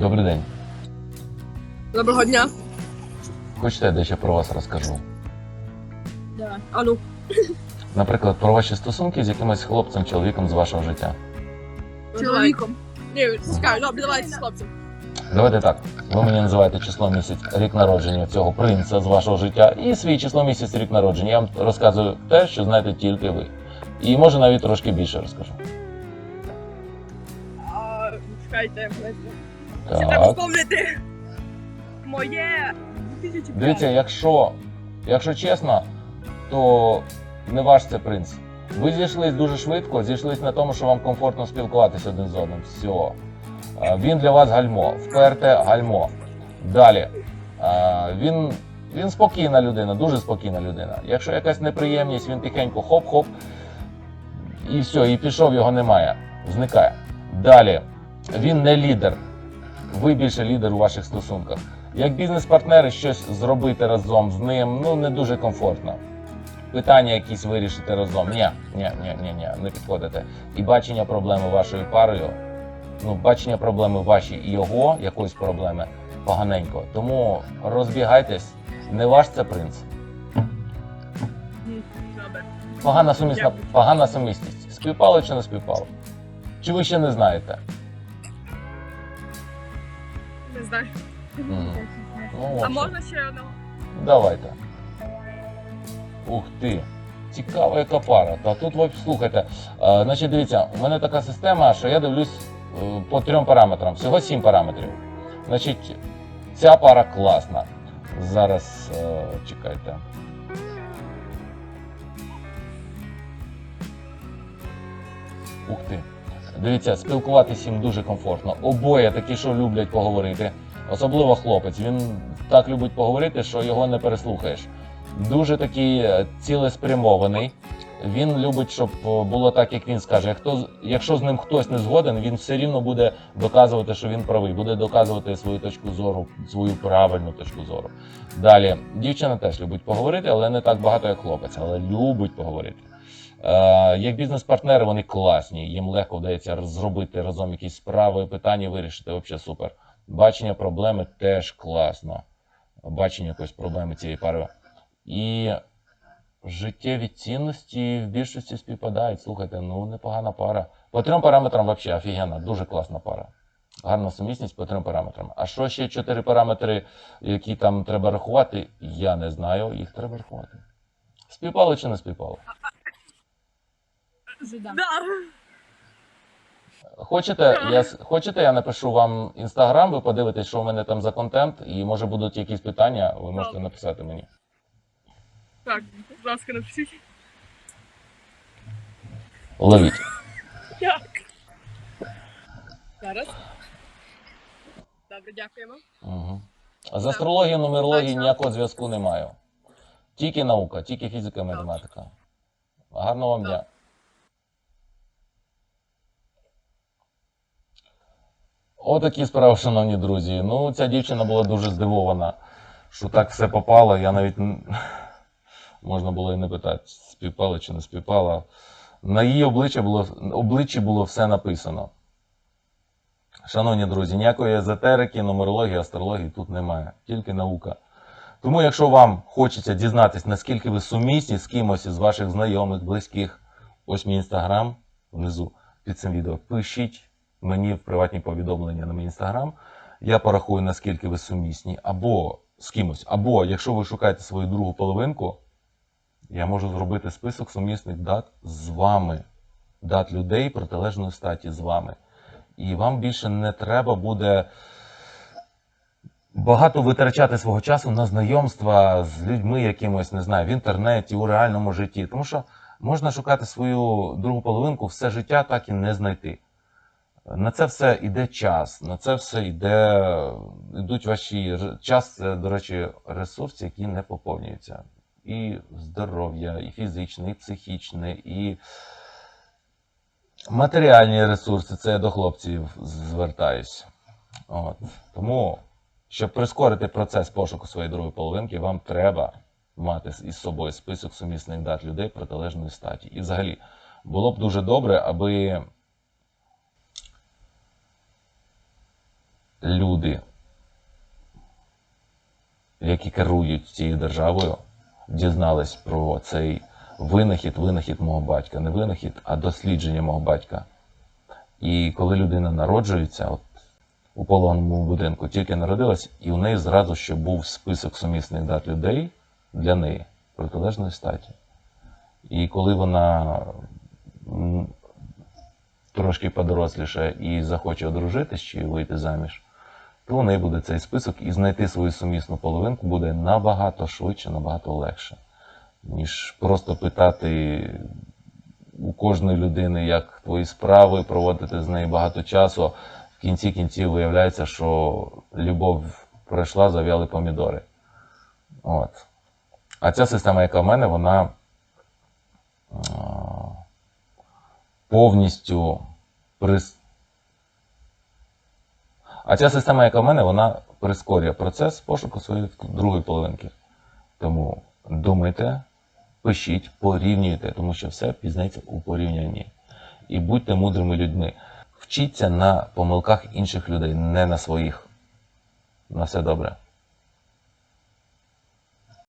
Добрий день. Доброго дня. Хочете, я дещо про вас розкажу? Да. А ну. Наприклад, про ваші стосунки з якимось хлопцем, чоловіком з вашого життя. Чоловіком. Ні, чекай, добре, давайте з хлопцем. Давайте так. Ви мені називаєте число місяць, рік народження цього принца з вашого життя і свій число місяць, рік народження. Я вам розказую те, що знаєте тільки ви. І може навіть трошки більше розкажу. А, чекайте, треба Так. вспомнити. Моє 2005. Дивіться, якщо, якщо чесно, то не ваш це принц. Ви зійшлись дуже швидко, зійшлись на тому, що вам комфортно спілкуватися один з одним. Все. Він для вас гальмо, вперте гальмо. Далі. Він, він спокійна людина, дуже спокійна людина. Якщо якась неприємність, він тихенько хоп-хоп, і все, і пішов, його немає. Зникає. Далі. Він не лідер. Ви більше лідер у ваших стосунках. Як бізнес-партнери щось зробити разом з ним, ну не дуже комфортно. Питання якісь вирішити разом. Ні, ні, ні, ні, ні, не підходите. І бачення проблеми вашою парою, ну, бачення проблеми ваші і його, якоїсь проблеми, поганенько. Тому розбігайтесь, не ваш це принц. Погана сумісна, погана сумісність. Співпало чи не співпало? Чи ви ще не знаєте? Знаю. Мгм. Ну, в А общем. можна ще одного? Давайте. Ух ти. Цікава яка пара. Та тут ви слухайте. Е, значить, дивіться, у мене така система, що я дивлюсь е, по трьом параметрам. Всього сім параметрів. Значить, ця пара класна. Зараз е, чекайте. Ух ти. Дивіться, спілкуватися їм дуже комфортно. Обоє такі, що люблять поговорити. Особливо хлопець. Він так любить поговорити, що його не переслухаєш. Дуже такий е, цілеспрямований. Він любить, щоб е, було так, як він скаже. Хто, якщо з ним хтось не згоден, він все рівно буде доказувати, що він правий, буде доказувати свою точку зору, свою правильну точку зору. Далі, дівчина теж любить поговорити, але не так багато, як хлопець, але любить поговорити. Е, як бізнес-партнери вони класні, їм легко вдається зробити разом якісь справи, питання вирішити. Взагалі супер. Бачення проблеми теж класно. Бачення якоїсь проблеми цієї пари. І життєві цінності в більшості співпадають. Слухайте, ну непогана пара. По трьом параметрам взагалі офігенна, дуже класна пара. Гарна сумісність по трьом параметрам. А що ще чотири параметри, які там треба рахувати, я не знаю, їх треба рахувати. Співпало чи не співпало? Да. Хочете, я, с- хочете, я напишу вам інстаграм, ви подивитесь, що в мене там за контент, і може будуть якісь питання, ви можете Добре. написати мені. Так, будь ласка, напишіть. Ловіть. Як? Зараз. Добре, дякуємо. Угу. З астрологією, нумерологією ніякого зв'язку не маю. Тільки наука, тільки фізика, математика. Гарного вам дня. Отакі справи, шановні друзі. Ну, ця дівчина була дуже здивована, що так все попало. Я навіть можна було і не питати, співпало чи не співпало. На її обличчі було, обличчі було все написано. Шановні друзі, ніякої езотерики, нумерології, астрології тут немає, тільки наука. Тому, якщо вам хочеться дізнатися, наскільки ви сумісні з кимось із ваших знайомих, близьких, ось мій інстаграм внизу під цим відео. Пишіть мені в приватні повідомлення на мій інстаграм. Я порахую, наскільки ви сумісні, або з кимось. Або якщо ви шукаєте свою другу половинку, я можу зробити список сумісних дат з вами, дат людей протилежної статі з вами. І вам більше не треба буде багато витрачати свого часу на знайомства з людьми якимось, не знаю, в інтернеті, у реальному житті. Тому що можна шукати свою другу половинку все життя, так і не знайти. На це все йде час, на це все йде, йдуть ваші час, це, до речі, ресурс, який не поповнюється. І здоров'я, і фізичне, і психічне, і матеріальні ресурси, це я до хлопців звертаюсь. От. Тому, щоб прискорити процес пошуку своєї другої половинки, вам треба мати із собою список сумісних дат людей протилежної статі. І взагалі, було б дуже добре, аби люди, які керують цією державою, дізнались про цей винахід, винахід мого батька, не винахід, а дослідження мого батька. І коли людина народжується, от у пологовому будинку тільки народилась, і у неї зразу ще був список сумісних дат людей для неї протилежної статі. І коли вона трошки подоросліше і захоче одружитись чи вийти заміж, то у неї буде цей список, і знайти свою сумісну половинку буде набагато швидше, набагато легше, ніж просто питати у кожної людини, як твої справи, проводити з нею багато часу. В кінці кінців виявляється, що любов пройшла, зав'яли помідори. От. А ця система, яка в мене, вона повністю прис... А ця система, яка в мене, вона прискорює процес пошуку своєї другої половинки. Тому думайте, пишіть, порівнюйте, тому що все пізнається у порівнянні. І будьте мудрими людьми. Вчіться на помилках інших людей, не на своїх. На все добре.